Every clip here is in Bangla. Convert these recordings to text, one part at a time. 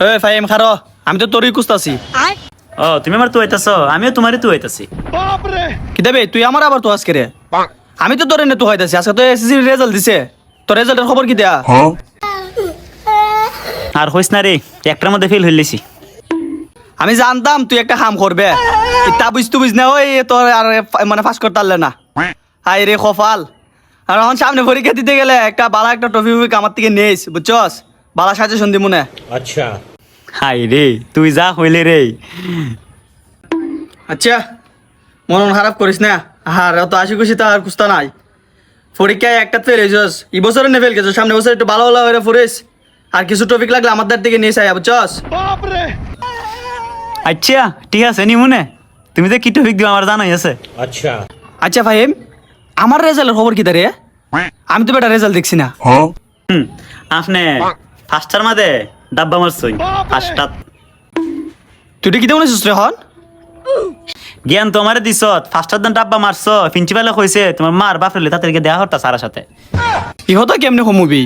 হে ফাইম খারো আমি তো তোরই কুস্তাছি ও তুমি আমার তো হইতাছ আমিও তোমারই তো হইতাছি কি দেবে তুই আমার আবার তো আজকে রে আমি তো তোর এনে তো হইতাছি আজকে তো এসএসসি রেজাল্ট দিছে। তোর রেজাল্টের খবর কি দেয়া? আর হইস না রে একটার মধ্যে ফেল হইলেছি আমি জানতাম তুই একটা কাম করবে তা বুঝতে বুঝ না ওই তোর আর মানে ফাঁস করতে পারলে না। হাই রে কপাল। আর এখন সামনে পরীক্ষা দিতে গেলে একটা বালা একটা টফি ফফি আমার থেকে নিস বুঝছস বালা সাজেশন দিব না? হাই রে তুই যা হইলে রে। আচ্ছা মন খারাপ করিস না। আর তো আশি খুশি তো আর কুস্তা নাই। পরীক্ষায় একটা ফেল হয়েছস এই বছরে নে ফেল গেছিস সামনে বছর একটু ভালো ভালো হয়ে পড়িস আর কিছু টপিক লাগলে আমার দ্বার থেকে নিয়ে আয় বুঝছস? আচ্ছা ঠিক আছে নি। মনে তুমি তো কি টপিক দিও আমার জানাই আছে। আচ্ছা। আচ্ছা ফাহিম আমার রেজাল্টের খবর কি রে? আমি তো বেটা রেজাল্ট দেখছি না। হুম আপনি ফার্স্টার মাঝে ডাব্বা মারছই ফার্স্টার তুই কি দেবো রে হন? জ্ঞান তোমার দিছ ফার্স্টার দিন ডাব্বা মারছ প্রিন্সিপালে কইছে তোমার মার বাপ বাপরে তাদেরকে দেয়া হতা সারা সাথে। ইহতো কেমনে কমবি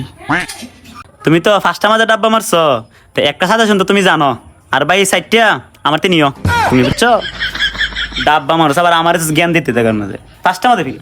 তুমি তো ফার্স্টার মাঝে ডাব্বা মারছ তো একটা সাজেশন তো তুমি জানো আর ভাই সাইডটা আমার তো নিও। তুমি বুঝছ? ডাব্বা মারছ আবার আমার জ্ঞান দিতে দেখার মাঝে। ফার্স্টার মাঝে ফিরে